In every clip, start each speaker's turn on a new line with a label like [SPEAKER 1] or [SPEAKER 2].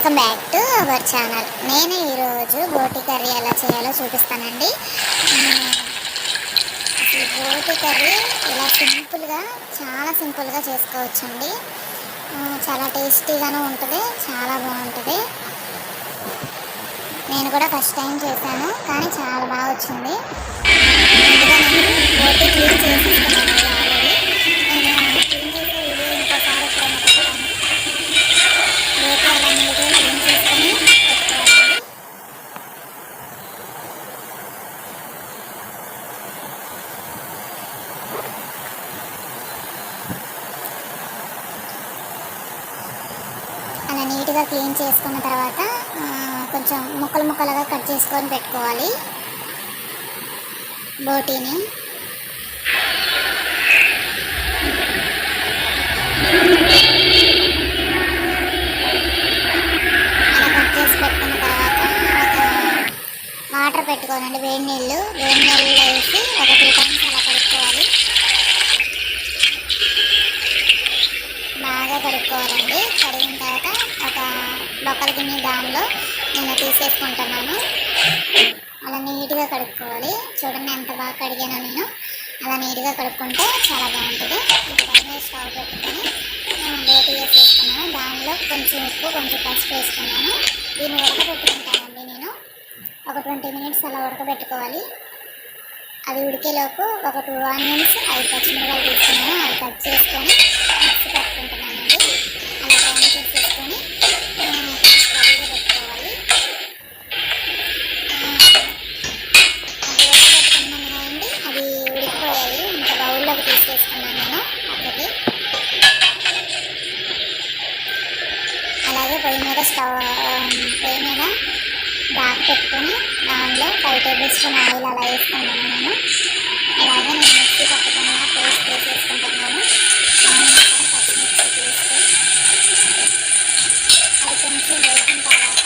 [SPEAKER 1] Welcome back to our channel. నేను ఈరోజు బోటి కర్రీ ఎలా చేయాలో చూపిస్తానండి. బోటి కర్రీ ఇలా సింపుల్గా చాలా సింపుల్గా చేసుకోవచ్చండి. చాలా టేస్టీగానే ఉంటుంది చాలా బాగుంటుంది. నేను కూడా ఫస్ట్ టైం చేశాను కానీ చాలా బాగా వచ్చింది. బోటి క్లీన్ చేసేసుకున్నాను ఆల్రెడీ నేను క్లీన్ చేసే వీడియో ఇంకోసారి ఎప్పుడైనా పెడతాను రోకర్లన్నీ క్లీన్ చేసుకొని పెట్టుకోవాలి అలా నీట్గా క్లీన్ చేసుకున్న తర్వాత కొంచెం ముక్కలు ముక్కలుగా కట్ చేసుకొని పెట్టుకోవాలి. బోటీని. అలా కట్ చేసి పెట్టుకున్న తర్వాత వాటర్ పెట్టుకోనండి వేడి నీళ్ళు. వేడి నీళ్ళు వేసి ఒక త్రీ టైమ్స్ అలా కడుక్కోవాలి బాగా కడుక్కోవాలండి కడిగిన తర్వాత ఒక బొక్కల గిన్నె దానిలో నేను తీసేసుకుంటున్నాను. అలా నీట్గా కడుక్కోవాలి. చూడండి ఎంత బాగా కడిగానో నేను. అలా నీట్గా కడుక్కుంటే చాలా బాగుంటుంది. ఇప్పుడు స్టవ్ పెట్టుకొని బోటి వేసేసుకున్నాను దానిలో కొంచెం ఉప్పు కొంచెం పసుపు వేసుకున్నాను. దీన్ని ఉడకబెట్టుకుంటానండి నేను. ఒక ట్వంటీ మినిట్స్ అలా ఉడకబెట్టుకోవాలి. అది ఉడికేలోపు ఒక టూ ఆనియన్స్ ఐదు పచ్చిమిరకాయలు తీసుకున్నాను. పొయ్యి మీద స్టవ్ పొయ్యి మీద బాగా పెట్టుకొని దానిలో ఫైవ్ టేబుల్ స్పూన్ ఆయిల్ అలా వేసుకున్నాను నేను అలాగే నేను మిక్సీ పట్టుకున్న పేస్ట్ వేసేసుకుంటున్నాను ఆనియన్స్ అని పచ్చిమిర్చి పేస్ట్ అది కొంచెం వేసిన తర్వాత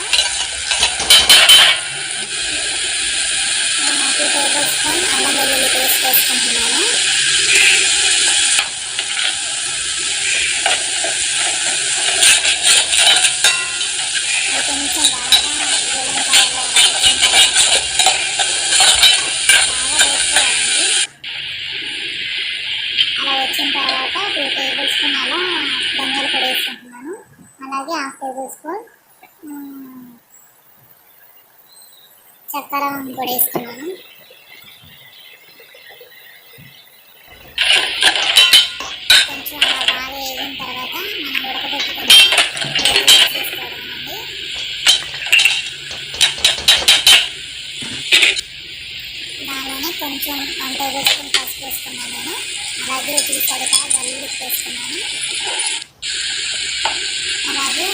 [SPEAKER 1] నేను టూ టేబుల్ స్పూన్ అల్లం వెల్లుల్లి పేస్ట్ వేసుకుంటున్నాను అది కొంచెం బాగా గోల్డెన్ కలర్లో వచ్చిన తర్వాత బాగా వేసుకోవాలండి అలా వచ్చిన తర్వాత టూ టేబుల్ స్పూన్ అలా ధనియాల పొడి వేసుకుంటున్నాను అలాగే హాఫ్ టేబుల్ స్పూన్ మ్, చక్కెర పొడి వేసుకున్నాను కొంచెం వన్ టేబుల్ పసుపు వేసుకున్నాను నేను. అలాగే రుచికి సరిగా గల్లు వేసుకున్నాను. అలాగే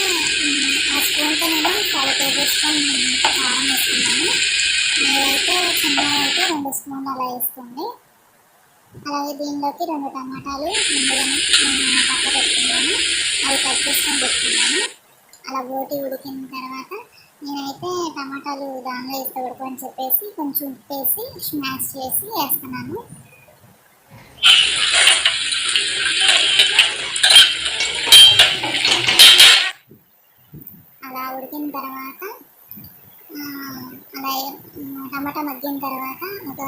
[SPEAKER 1] ఆ స్పూన్తో నేను ఫైవ్ టేబుల్ స్పూన్ కారం వేసుకున్నాను. మీరైతే చిన్న అయితే రెండు స్పూన్లు అలా వేసుకోండి అలాగే దీనిలోకి రెండు టమాటాలు ముందుగా నేను పక్క పెట్టుకున్నాను. అవి కట్ చేసుకొని పెట్టుకున్నాను. అలా బోటి ఉడికిన తర్వాత నేనైతే టమాటాలు దానిలో వేస్తే ఉడకని చెప్పేసి కొంచెం ఉప్పు వేసి స్మాష్ చేసి వేస్తున్నాను. అలా ఉడికిన తర్వాత అలా టమాటా మగ్గిన తర్వాత ఒక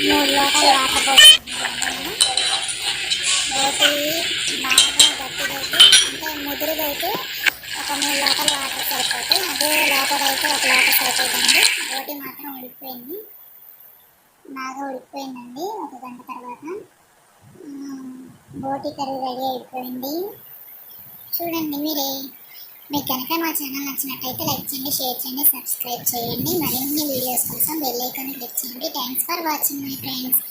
[SPEAKER 1] మూడు లోటాలు వాటర్ పోసుకుంటున్నాను రోటి బాగా గట్టిదైతే అంటే ముదురుదైతే ఒక మూడు వాటర్ సరిపోతాయి అదే లోపల అయితే ఒక లోపల సరిపోతుంది రోటి మాత్రం ఉడికిపోయింది బాగా ఉడికిపోయిందండి ఒక గంట తర్వాత బోటి కర్రీ రెడీ అయిపోయింది చూడండి మీరే మీకు కనుక మా ఛానల్ నచ్చినట్టయితే లైక్ చేయండి షేర్ చేయండి సబ్స్క్రైబ్ చేయండి మరిన్ని వీడియోస్ కోసం బెల్ ఐకాన్ క్లిక్ చేయండి thanks for watching my friends